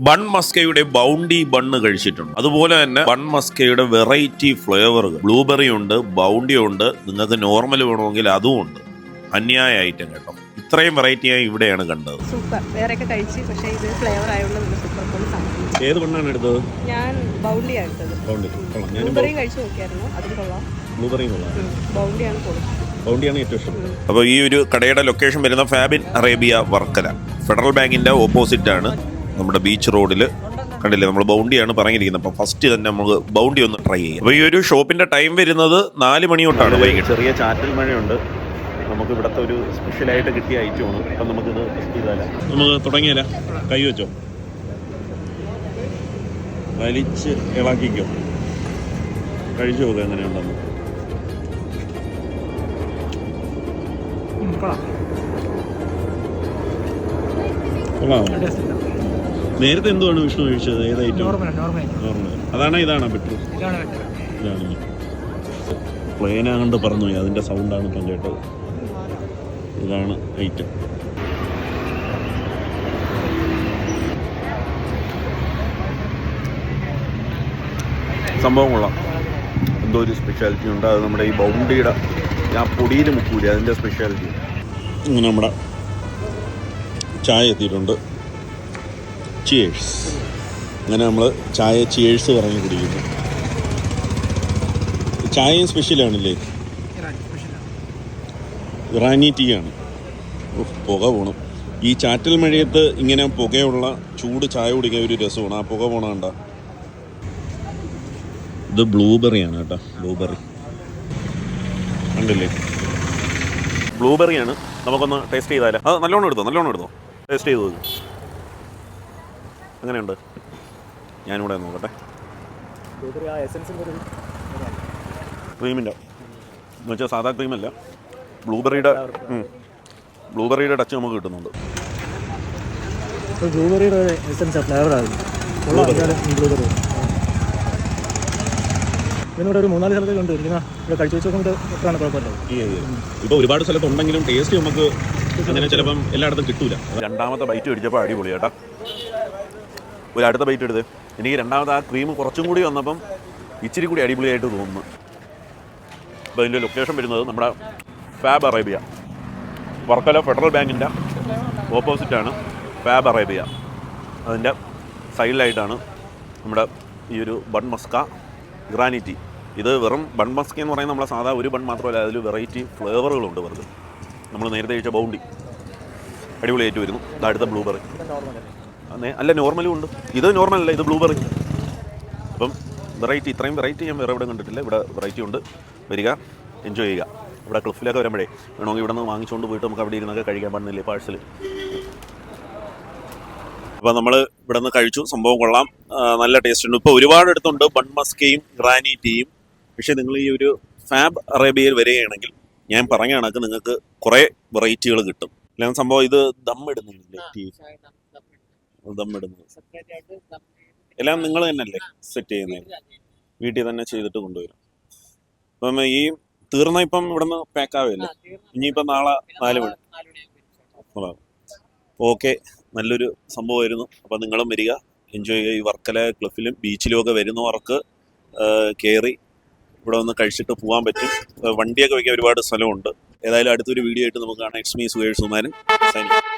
Bun മസ്കയുടെ bounty bun കഴിച്ചിട്ടുണ്ട്. അതുപോലെ തന്നെ ബൺ മസ്കയുടെ വെറൈറ്റി ഫ്ലേവറുകൾ. ബ്ലൂബെറി ഉണ്ട് ബൗണ്ടി ഉണ്ട് നിങ്ങൾക്ക് നോർമൽ വേണമെങ്കിൽ അതും ഉണ്ട്. അന്യായ ഐറ്റം കേട്ടോ. ഇത്രയും വെറൈറ്റി ആയി ഇവിടെയാണ് കണ്ടത്. സൂപ്പർ. വേറെയൊക്കെ കഴിച്ച് പക്ഷേ ഇത് ഫ്ലേവർ ആയതുകൊണ്ട് സൂപ്പർ ഏത് ബണ്ണാണ് എടുത്തത്? ഞാൻ ബൗണ്ടിയാണ് എടുത്തത്. ബൗണ്ടി. കൊള്ളാം. ഞാൻ ബ്ലൂബെറിയും കഴിച്ച് നോക്കിയായിരുന്നു. അതും കൊള്ളാം. ബ്ലൂബെറി കൊള്ളാം. ഉം. ബൗണ്ടിയാണ് കൊടുത്തത് ബൗണ്ടിയാണ് ഏറ്റവും ഇഷ്ടം. അപ്പോൾ ഈ ഒരു കടയുടെ ലൊക്കേഷൻ വരുന്ന ഫാബിൻ അറേബ്യ വർക്കല. ഫെഡറൽ ബാങ്കിന്റെ ഓപ്പോസിറ്റ് ആണ്. നമ്മുടെ ബീച്ച് റോഡിൽ കണ്ടില്ലേ? നമ്മൾ ബൗണ്ടിയാണ് പറഞ്ഞിരിക്കുന്നത്. അപ്പം ഫസ്റ്റ് തന്നെ നമുക്ക് ബൗണ്ടി ഒന്ന് ട്രൈ ചെയ്യാം. അപ്പോൾ ഈ ഒരു ഷോപ്പിന്റെ ടൈം വരുന്നത് നാല് മണി തൊട്ടാണ് വൈകിട്ട്. ചെറിയ ചാറ്റൽ മഴയുണ്ട്. നമുക്ക് ഇവിടുത്തെ ഒരു സ്പെഷ്യലായിട്ട് കിട്ടിയ ഐറ്റമാണ് അപ്പം നമുക്കിത് ടെസ്റ്റ് ചെയ്താലോ? നമുക്ക് തുടങ്ങിയാല? കൈ വെച്ചോ? വലിച്ച് ഇളക്കിക്കോ. കഴിച്ചു നോക്കുക എങ്ങനെയുണ്ടെന്ന്. കൊള്ളാമോ? നേരത്തെ എന്തുവാണ് വിഷ്ണു കഴിച്ചത് ഏത് ഐറ്റം നോർമൽ. അതാണ് ഇതാണോ ബെറ്റർ. ഇതാണ് പ്ലെയിൻ ആകൊണ്ട് പറഞ്ഞു പോയി അതിന്റെ സൗണ്ടാണ് ഇപ്പം കേട്ടത്. ഇതാണ് ഐറ്റം. സംഭവം കൊള്ളാം. എന്തോ ഒരു സ്പെഷ്യാലിറ്റി ഉണ്ട്. അത് നമ്മുടെ ഈ ബൗണ്ടിയുടെ ആ പൊടിയിൽ മുക്കൂലി അതിന്റെ സ്പെഷ്യാലിറ്റി ഇങ്ങനെ നമ്മുടെ ചായ എത്തിയിട്ടുണ്ട്. ചിയേഴ്സ് അങ്ങനെ നമ്മൾ ചായ ചിയേഴ്സ് പറഞ്ഞ് കുടിക്കുന്നു. ചായയും സ്പെഷ്യലാണല്ലേ ഇറാനി ടീ ആണ്. പുക പോണം. ഈ ചാറ്റൽ മഴയത്ത് ഇങ്ങനെ പുകയുള്ള ചൂട് ചായ കുടിക്കാൻ ഒരു രസമാണ്. ആ പുക പോണ കണ്ട. ഇത് ബ്ലൂബെറി ആണ് കേട്ടോ ബ്ലൂബെറി കണ്ടില്ലേ? ബ്ലൂബെറി ആണ്. നമുക്കൊന്ന് ടേസ്റ്റ് ചെയ്താലോ? അത് നല്ലോണം എടുത്തോ? നല്ലോണം എടുത്തോ? ടേസ്റ്റ് ചെയ്തു നോക്ക്. എങ്ങനെയുണ്ട് ഞാനിവിടെ നോക്കട്ടെ. ക്രീമിന്റെ എന്ന് വെച്ചാൽ സാധാ ക്രീമല്ല. ബ്ലൂബെറിയുടെ ബ്ലൂബെറിയുടെ ടച്ച് നമുക്ക് കിട്ടുന്നുണ്ട്. ബ്ലൂബെറിയുടെ എസൻസ് ബ്ലൂബെറി. ഒരു മൂന്നാൽ ഇരിക്കുന്ന ഇവിടെ കഴിച്ചു വെച്ച് നോക്കുമ്പോൾ എത്രയാണ് കുഴപ്പമില്ല. ഇപ്പോൾ ഒരുപാട് സ്ഥലത്തുണ്ടെങ്കിലും ടേസ്റ്റ് നമുക്ക് അങ്ങനെ ചിലപ്പം എല്ലായിടത്തും കിട്ടൂല. രണ്ടാമത്തെ ബൈറ്റ് അടിച്ചപ്പോ അടിപൊളി കേട്ടാ ഒരു അടുത്ത ബൈറ്റ് എടുത്ത്. എനിക്ക് രണ്ടാമത് ആ ക്രീം കുറച്ചും കൂടി വന്നപ്പം ഇച്ചിരി കൂടി അടിപൊളിയായിട്ട് തോന്നുന്നു. അപ്പോൾ ഇതിന്റെ ലൊക്കേഷൻ വരുന്നത് നമ്മുടെ ഫാബ് അറേബ്യ വർക്കല ഫെഡറൽ ബാങ്കിന്റെ ഓപ്പോസിറ്റാണ് ഫാബ് അറേബ്യ അതിന്റെ സൈഡിലായിട്ടാണ് നമ്മുടെ ഈ ഒരു ബൺ മസ്ക ഗ്രാനിറ്റി ഇത് വെറും ബൺ മസ്ക എന്ന് പറയുന്നത് നമ്മളെ സാധാ ഒരു ബൺ മാത്രമല്ല അതിൽ വെറൈറ്റി ഫ്ലേവറുകളുണ്ട് വെറുതെ. നമ്മൾ നേരത്തെ കഴിച്ച ബൗണ്ടി. അടിപൊളിയായിട്ട് വരുന്നു. അടുത്ത ബ്ലൂബെറി അല്ല നോർമലും ഉണ്ട്. ഇത് നോർമൽ അല്ല ഇത് ബ്ലൂബെറി അപ്പം വെറൈറ്റി ഇത്രയും വെറൈറ്റി ഞാൻ വേറെ ഇവിടെ കണ്ടിട്ടില്ല. ഇവിടെ വെറൈറ്റി ഉണ്ട്. വരിക എൻജോയ് ചെയ്യുക. ഇവിടെ ക്ലിഫിലൊക്കെ വരുമ്പോഴേ വേണമെങ്കിൽ ഇവിടെ നിന്ന് വാങ്ങിച്ചുകൊണ്ട് പോയിട്ട് നമുക്ക് അവിടെ ഇരുന്നൊക്കെ കഴിക്കാൻ പാടുന്നില്ലേ പാഴ്സൽ അപ്പോൾ നമ്മൾ ഇവിടെ നിന്ന് കഴിച്ചു. സംഭവം കൊള്ളാം. നല്ല ടേസ്റ്റ് ഉണ്ട്. ഇപ്പോൾ ഒരുപാട് എടുത്തുണ്ട് ബൺ മസ്കയും ഗ്രാനി ടീയും പക്ഷേ നിങ്ങൾ ഈ ഒരു ഫാബ് അറേബ്യയിൽ വരികയാണെങ്കിൽ ഞാൻ പറഞ്ഞ കണക്ക് നിങ്ങൾക്ക് കുറേ വെറൈറ്റികൾ കിട്ടും. അല്ലെങ്കിൽ സംഭവം ഇത് ദം ഇടുന്നില്ലേ? ടീ ദം ഇടുന്നത്. എല്ലാം നിങ്ങൾ തന്നെയല്ലേ സെറ്റ് ചെയ്യുന്നത്? വീട്ടിൽ തന്നെ ചെയ്തിട്ട് കൊണ്ടുവരും. അപ്പം ഈ തീർന്ന ഇപ്പം ഇവിടുന്ന് പാക്ക് ആവില്ലേ ഇനിയിപ്പം നാളെ നാല് മണി. ഓക്കെ. നല്ലൊരു സംഭവമായിരുന്നു. അപ്പം നിങ്ങളും വരിക. എൻജോയ് ചെയ്യുക. ഈ വർക്കല ക്ലിഫിലും ബീച്ചിലും ഒക്കെ വരുന്നവർക്ക് കയറി ഇവിടെ ഒന്ന് കഴിച്ചിട്ട് പോകാൻ പറ്റും. വണ്ടിയൊക്കെ വയ്ക്കാൻ ഒരുപാട് സ്ഥലമുണ്ട്. ഏതായാലും അടുത്തൊരു വീഡിയോ ആയിട്ട് നമുക്ക് കാണാം. എക്സ്മി മീ സുകേഷ് സുമാരൻ സൈനിങ്